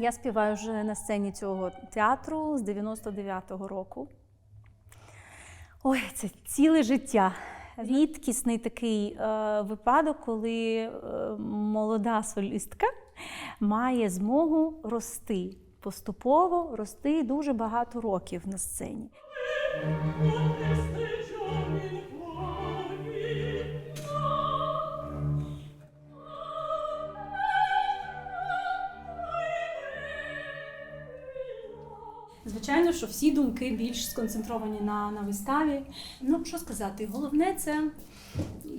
Я співаю вже на сцені цього театру з 99-го року. Ой, це ціле життя. Рідкісний такий е, випадок, коли е, молода солістка має змогу рости, поступово рости дуже багато років на сцені. Звичайно, що всі думки більш сконцентровані на, на виставі. Ну, що сказати, головне це,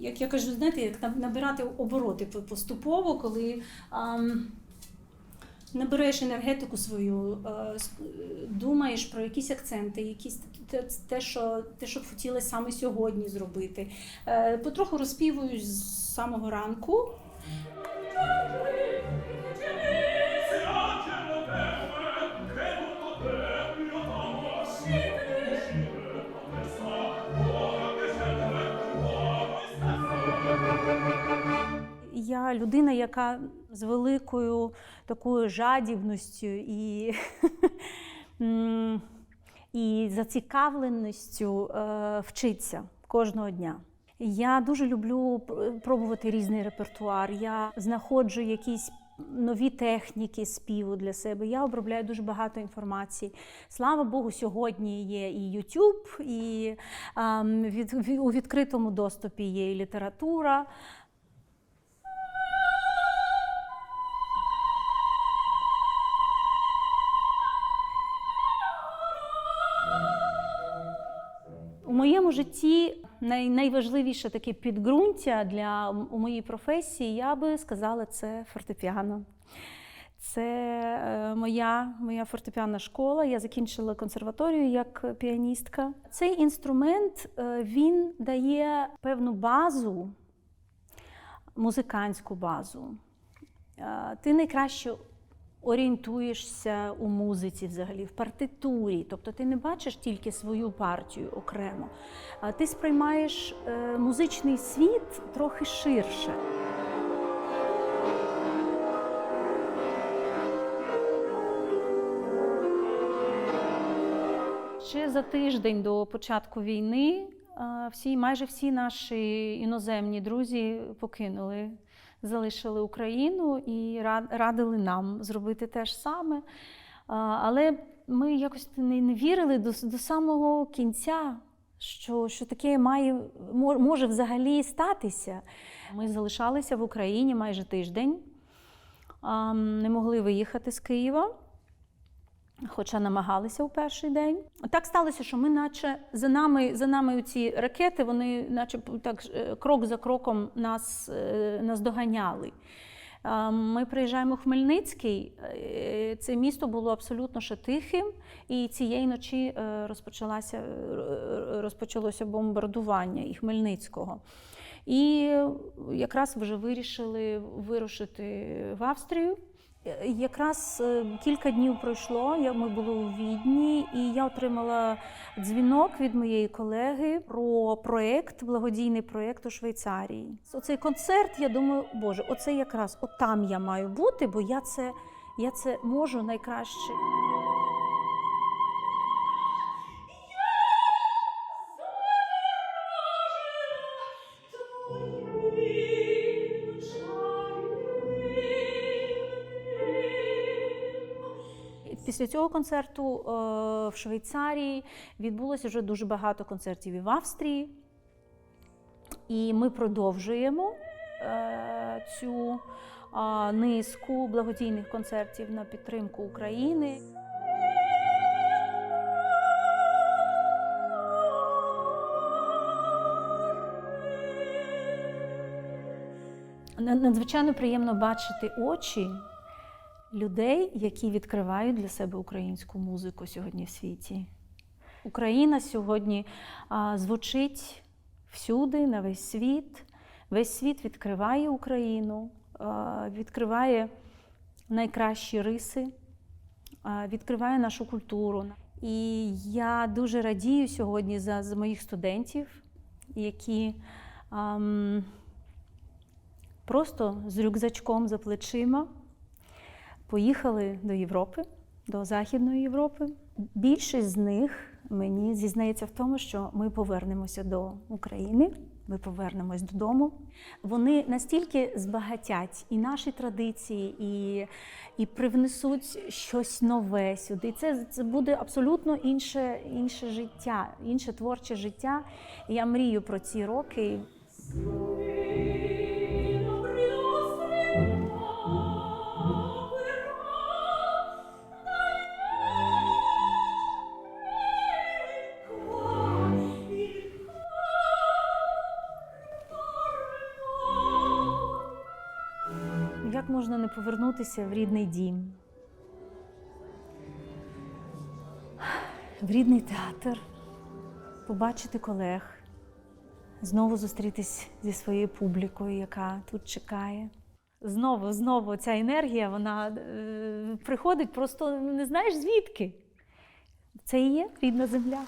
як я кажу, знаєте, як набирати обороти поступово, коли ам, набираєш енергетику свою, е, думаєш про якісь акценти, якісь те, що, те, що б хотіли саме сьогодні зробити. Е, Потроху розпівую з самого ранку. Я людина, яка з великою такою жадібністю і, і зацікавленістю е, вчиться кожного дня. Я дуже люблю пробувати різний репертуар. Я знаходжу якісь нові техніки співу для себе. Я обробляю дуже багато інформації. Слава Богу, сьогодні є і YouTube, і ем, від- у відкритому доступі є і література. Моєму житті най, найважливіше таке підґрунтя для у моїй професії, я би сказала, це фортепіано. Це е, моя, моя фортепіанна школа. Я закінчила консерваторію як піаністка. Цей інструмент е, він дає певну базу, музикантську базу. Е, Ти найкраще орієнтуєшся у музиці, взагалі, в партитурі. Тобто ти не бачиш тільки свою партію окремо, а ти сприймаєш е, музичний світ трохи ширше. Ще за тиждень до початку війни е, всі, майже всі наші іноземні друзі покинули, залишили Україну і ра- радили нам зробити те ж саме. Але ми якось не вірили до, до самого кінця, що, що таке має, може взагалі статися. Ми залишалися в Україні майже тиждень, не могли виїхати з Києва хоча намагалися у перший день. Так сталося, що ми, наче за нами, за нами ці ракети, вони, наче так е, крок за кроком нас е, наздоганяли. Ми приїжджаємо в Хмельницький. е, Це місто було абсолютно ще тихим, і цієї ночі розпочалася, е, розпочалося бомбардування і Хмельницького. І якраз вже вирішили вирушити в Австрію. Якраз е, кілька днів пройшло, ми були у Відні, і я отримала дзвінок від моєї колеги про проєкт, благодійний проєкт у Швейцарії. Оцей концерт, я думаю, боже, оце якраз от там я маю бути, бо я це, я це можу найкраще. Після цього концерту е, в Швейцарії відбулося вже дуже багато концертів і в Австрії. І ми продовжуємо е, цю низку благодійних концертів на підтримку України. Надзвичайно приємно бачити очі людей, які відкривають для себе українську музику сьогодні в світі. Україна сьогодні а, звучить всюди, на весь світ. Весь світ відкриває Україну, а, відкриває найкращі риси, а, відкриває нашу культуру. І я дуже радію сьогодні за, за моїх студентів, які ам, просто з рюкзачком за плечима поїхали до Європи, до Західної Європи. Більшість з них мені зізнається в тому, що ми повернемося до України, ми повернемось додому. Вони настільки збагатять і наші традиції, і, і привнесуть щось нове сюди. Це, це буде абсолютно інше, інше життя, інше творче життя. Я мрію про ці роки. Як можна не повернутися в рідний дім? В рідний театр, побачити колег, знову зустрітись зі своєю публікою, яка тут чекає. Знову, знову ця енергія, вона е, приходить просто не знаєш звідки. Це і є рідна земля.